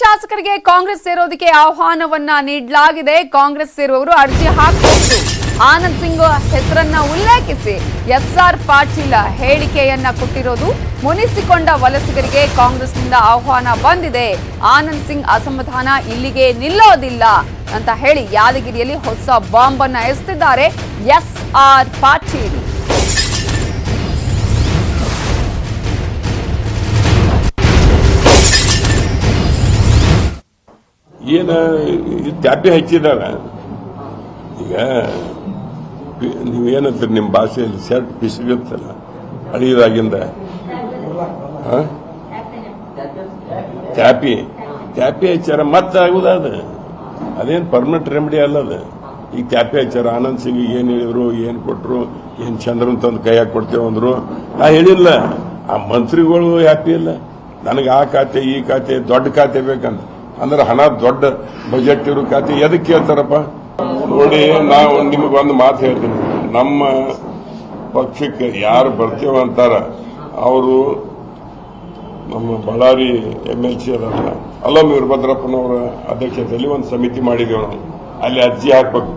ಶಾಸಕರಿಗೆ ಕಾಂಗ್ರೆಸ್ ಸೇರೋದಕ್ಕೆ ಆಹ್ವಾನವನ್ನ ನೀಡಲಾಗಿದೆ. ಕಾಂಗ್ರೆಸ್ ಸೇರುವವರು ಅರ್ಜಿ ಹಾಕಬೇಕು ಆನಂದ್ ಸಿಂಗ್ ಹೆಸರನ್ನ ಉಲ್ಲೇಖಿಸಿ ಎಸ್ಆರ್ ಪಾಟೀಲ್ ಹೇಳಿಕೆಯನ್ನ ಕೊಟ್ಟಿರೋದು ಮುನಿಸಿಕೊಂಡ ವಲಸಿಗರಿಗೆ ಕಾಂಗ್ರೆಸ್ನಿಂದ ಆಹ್ವಾನ ಬಂದಿದೆ. ಆನಂದ್ ಸಿಂಗ್ ಅಸಮಾಧಾನ ಇಲ್ಲಿಗೆ ನಿಲ್ಲೋದಿಲ್ಲ ಅಂತ ಹೇಳಿ ಯಾದಗಿರಿಯಲ್ಲಿ ಹೊಸ ಬಾಂಬ್ ಅನ್ನ ಎಸ್ತಿದ್ದಾರೆ ಎಸ್ ಆರ್ ಪಾಟೀಲ್. ಏನ ತ್ಯಾಪಿ ಹಚ್ಚಿದಾರ ಈಗ ನೀವೇನಂತೀರಿ ನಿಮ್ಮ ಭಾಷೆಯಲ್ಲಿ ಶರ್ಟ್ ಬಿಸಿಗತ್ತಲ್ಲ ಹಳಿದಾಗಿಂದ ತ್ಯಾಪಿ ತ್ಯಾಪಿ ಹಚ್ಚಾರ ಮತ್ತೆ ಆಗುದ ಅದು? ಅದೇನು ಪರ್ಮನೆಂಟ್ ರೆಮಿಡಿ ಅಲ್ಲ ಅದು? ಈಗ ತ್ಯಾಪಿ ಹಚ್ಚಾರ, ಆನಂದ್ ಸಿಂಗ್ ಏನ್ ಹೇಳಿದ್ರು, ಏನ್ ಕೊಟ್ರು, ಏನ್ ಚಂದ್ರನ್ ತಂದು ಹಾಕಿ ಕೊಡ್ತೇವೆ ಅಂದ್ರು, ನಾ ಹೇಳಿಲ್ಲ. ಆ ಮಂತ್ರಿಗಳು ಹ್ಯಾಪಿ ಇಲ್ಲ. ನನಗೆ ಆ ಖಾತೆ, ಈ ಖಾತೆ, ದೊಡ್ಡ ಖಾತೆ ಬೇಕಂತ. ಅಂದ್ರೆ ಹಣ ದೊಡ್ಡ ಬಜೆಟ್ ಇರೋ ಖಾತೆ. ಎದಕ್ಕೆ ಕೇಳ್ತಾರಪ್ಪ ನೋಡಿ, ನಾವು ಒಂದು ಮಾತು ಹೇಳ್ತೀನಿ. ನಮ್ಮ ಪಕ್ಷಕ್ಕೆ ಯಾರು ಬರ್ತೇವ ಅಂತಾರ, ಅವರು ನಮ್ಮ ಬಳ್ಳಾರಿ ಎಂ ಎಲ್ ಸಿ ಅದಲ್ಲ ಅಲ್ಲೊಮ್ಮೆ ವೀರಭದ್ರಪ್ಪನವರ ಅಧ್ಯಕ್ಷತೆಯಲ್ಲಿ ಒಂದು ಸಮಿತಿ ಮಾಡಿದ್ದೇವೆ ನಾವು ಅಲ್ಲಿ ಅರ್ಜಿ ಹಾಕ್ಬೇಕು.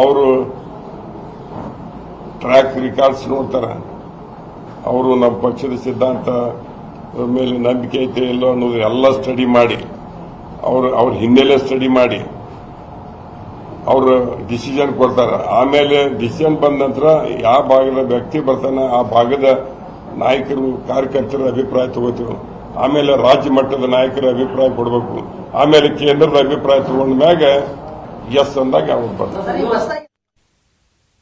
ಅವರು ಟ್ರ್ಯಾಕ್ ರಿಕಾರ್ಡ್ಸ್ ನೋಡ್ತಾರೆ. ಅವರು ನಮ್ಮ ಪಕ್ಷದ ಸಿದ್ಧಾಂತ ಮೇಲೆ ನಂಬಿಕೆ ಐತೆ ಇಲ್ಲೋ ಅನ್ನೋದು ಎಲ್ಲ ಸ್ಟಡಿ ಮಾಡಿ. ಅವ್ರ ಅವ್ರ ಹಿನ್ನೆಲೆ ಸ್ಟಡಿ ಮಾಡಿ ಅವರು ಡಿಸಿಷನ್ ಕೊಡ್ತಾರೆ. ಆಮೇಲೆ ಡಿಸಿಷನ್ ಬಂದ ನಂತರ ಯಾವ ಭಾಗದ ವ್ಯಕ್ತಿ ಬರ್ತಾನೆ, ಆ ಭಾಗದ ನಾಯಕರು, ಕಾರ್ಯಕರ್ತರ ಅಭಿಪ್ರಾಯ ತಗೋತೀವಿ. ಆಮೇಲೆ ರಾಜ್ಯ ಮಟ್ಟದ ನಾಯಕರ ಅಭಿಪ್ರಾಯ ಕೊಡಬೇಕು. ಆಮೇಲೆ ಕೇಂದ್ರದ ಅಭಿಪ್ರಾಯ ತಗೊಂಡ ಮ್ಯಾಗ ಎಸ್ ಅಂದಾಗ ಅವ್ರು ಬರ್ತಾರೆ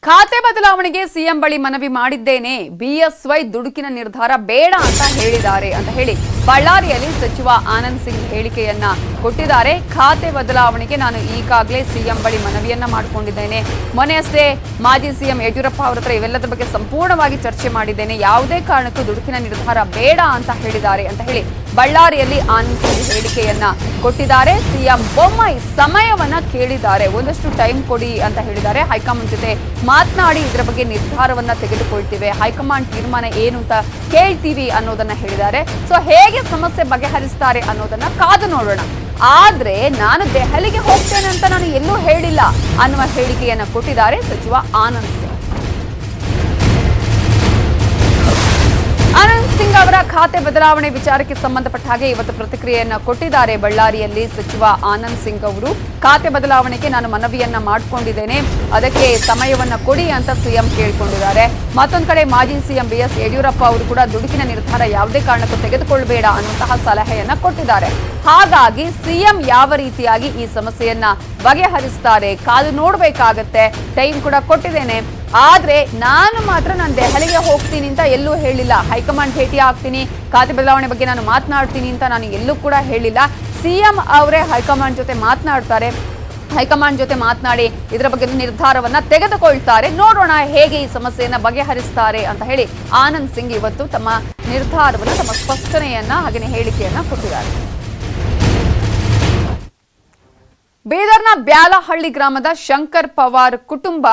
ಖಾತೆ ಬದಲಾವಣೆಗೆ ಸಿಎಂ ಬಳಿ ಮನವಿ ಮಾಡಿದ್ದೇನೆ. ಬಿಎಸ್ವೈ ದುಡುಕಿನ ನಿರ್ಧಾರ ಬೇಡ ಅಂತ ಹೇಳಿದ್ದಾರೆ ಅಂತ ಹೇಳಿ. ಬಳ್ಳಾರಿಯಲ್ಲಿ ಸಚಿವ ಆನಂದ್ ಸಿಂಗ್ ಹೇಳಿಕೆಯನ್ನ ಕೊಟ್ಟಿದ್ದಾರೆ. ಖಾತೆ ಬದಲಾವಣೆಗೆ ನಾನು ಈಗಾಗಲೇ ಸಿಎಂ ಬಳಿ ಮನವಿಯನ್ನ ಮಾಡಿಕೊಂಡಿದ್ದೇನೆ. ಮೊನ್ನೆಯಷ್ಟೇ ಮಾಜಿ ಸಿಎಂ ಯಡಿಯೂರಪ್ಪ ಅವರ ಹತ್ರ ಇವೆಲ್ಲದ ಬಗ್ಗೆ ಸಂಪೂರ್ಣವಾಗಿ ಚರ್ಚೆ ಮಾಡಿದ್ದೇನೆ. ಯಾವುದೇ ಕಾರಣಕ್ಕೂ ದುಡುಕಿನ ನಿರ್ಧಾರ ಬೇಡ ಅಂತ ಹೇಳಿದ್ದಾರೆ ಅಂತ ಹೇಳಿ ಬಳ್ಳಾರಿಯಲ್ಲಿ ಆನಂದ್ ಸಿಂಗ್ ಹೇಳಿಕೆಯನ್ನ ಕೊಟ್ಟಿದ್ದಾರೆ. ಸಿಎಂ ಬೊಮ್ಮಾಯಿ ಸಮಯವನ್ನ ಕೇಳಿದ್ದಾರೆ. ಒಂದಷ್ಟು ಟೈಮ್ ಕೊಡಿ ಅಂತ ಹೇಳಿದ್ದಾರೆ. ಹೈಕಮಾಂಡ್ ಜೊತೆ ಮಾತನಾಡಿ ಇದರ ಬಗ್ಗೆ ನಿರ್ಧಾರವನ್ನ ತೆಗೆದುಕೊಳ್ತೀವಿ. ಹೈಕಮಾಂಡ್ ತೀರ್ಮಾನ ಏನು ಅಂತ ಕೇಳ್ತೀವಿ ಅನ್ನೋದನ್ನ ಹೇಳಿದ್ದಾರೆ. ಸೊ ಹೇಗೆ ಸಮಸ್ಯೆ ಬಗೆಹರಿಸ್ತಾರೆ ಅನ್ನೋದನ್ನ ಕಾದು ನೋಡೋಣ. ಆದ್ರೆ ನಾನು ದೆಹಲಿಗೆ ಹೋಗ್ತೇನೆ ಅಂತ ನಾನು ಎಲ್ಲೂ ಹೇಳಿಲ್ಲ ಅನ್ನುವ ಹೇಳಿಕೆಯನ್ನ ಕೊಟ್ಟಿದ್ದಾರೆ ಸಚಿವ ಆನಂದ್ ಸಿಂಗ್. ಆನಂದ್ ಅವರ ಖಾತೆ ಬದಲಾವಣೆ ವಿಚಾರಕ್ಕೆ ಸಂಬಂಧಪಟ್ಟ ಹಾಗೆ ಇವತ್ತು ಪ್ರತಿಕ್ರಿಯೆಯನ್ನು ಕೊಟ್ಟಿದ್ದಾರೆ. ಬಳ್ಳಾರಿಯಲ್ಲಿ ಸಚಿವ ಆನಂದ್ ಸಿಂಗ್ ಅವರು ಖಾತೆ ಬದಲಾವಣೆಗೆ ನಾನು ಮನವಿಯನ್ನ ಮಾಡಿಕೊಂಡಿದ್ದೇನೆ. ಅದಕ್ಕೆ ಸಮಯವನ್ನ ಕೊಡಿ ಅಂತ ಸಿಎಂ ಕೇಳಿಕೊಂಡಿದ್ದಾರೆ. ಮತ್ತೊಂದು ಕಡೆ ಮಾಜಿ ಸಿಎಂ ಬಿಎಸ್ ಯಡಿಯೂರಪ್ಪ ಅವರು ಕೂಡ ದುಡುಕಿನ ನಿರ್ಧಾರ ಯಾವುದೇ ಕಾರಣಕ್ಕೂ ತೆಗೆದುಕೊಳ್ಳಬೇಡ ಅನ್ನುವಂತಹ ಸಲಹೆಯನ್ನ ಕೊಟ್ಟಿದ್ದಾರೆ. ಹಾಗಾಗಿ ಸಿಎಂ ಯಾವ ರೀತಿಯಾಗಿ ಈ ಸಮಸ್ಯೆಯನ್ನ ಬಗೆಹರಿಸ್ತಾರೆ, ಕಾದು ನೋಡಬೇಕಾಗತ್ತೆ. ಟೈಮ್ ಕೂಡ ಕೊಟ್ಟಿದ್ದೇನೆ. ಆದ್ರೆ ನಾನು ಮಾತ್ರ ನಾನು ದೆಹಲಿಗೆ ಹೋಗ್ತೀನಿ ಅಂತ ಎಲ್ಲೂ ಹೇಳಿಲ್ಲ. ಹೈಕಮಾಂಡ್ ಭೇಟಿ ಆಗ್ತೀನಿ. ಖಾತೆ ಬದಲಾವಣೆ ಬಗ್ಗೆ ನಾನು ಮಾತನಾಡ್ತೀನಿ ಅಂತ ನಾನು ಎಲ್ಲೂ ಕೂಡ ಹೇಳಿಲ್ಲ. ಸಿಎಂ ಅವರೇ ಹೈಕಮಾಂಡ್ ಜೊತೆ ಮಾತನಾಡ್ತಾರೆ. ಹೈಕಮಾಂಡ್ ಜೊತೆ ಮಾತನಾಡಿ ಇದರ ಬಗ್ಗೆ ನಿರ್ಧಾರವನ್ನ ತೆಗೆದುಕೊಳ್ತಾರೆ. ನೋಡೋಣ ಹೇಗೆ ಈ ಸಮಸ್ಯೆಯನ್ನ ಬಗೆಹರಿಸ್ತಾರೆ ಅಂತ ಹೇಳಿ ಆನಂದ್ ಸಿಂಗ್ ಇವತ್ತು ತಮ್ಮ ನಿರ್ಧಾರವನ್ನ, ತಮ್ಮ ಸ್ಪಷ್ಟನೆಯನ್ನ ಹಾಗೆಯೇ ಹೇಳಿಕೆಯನ್ನ ಕೊಟ್ಟಿದ್ದಾರೆ. ಬೀದರ್ನ ಬ್ಯಾಲಹಳ್ಳಿ ಗ್ರಾಮದ ಶಂಕರ್ ಪವಾರ್ ಕುಟುಂಬ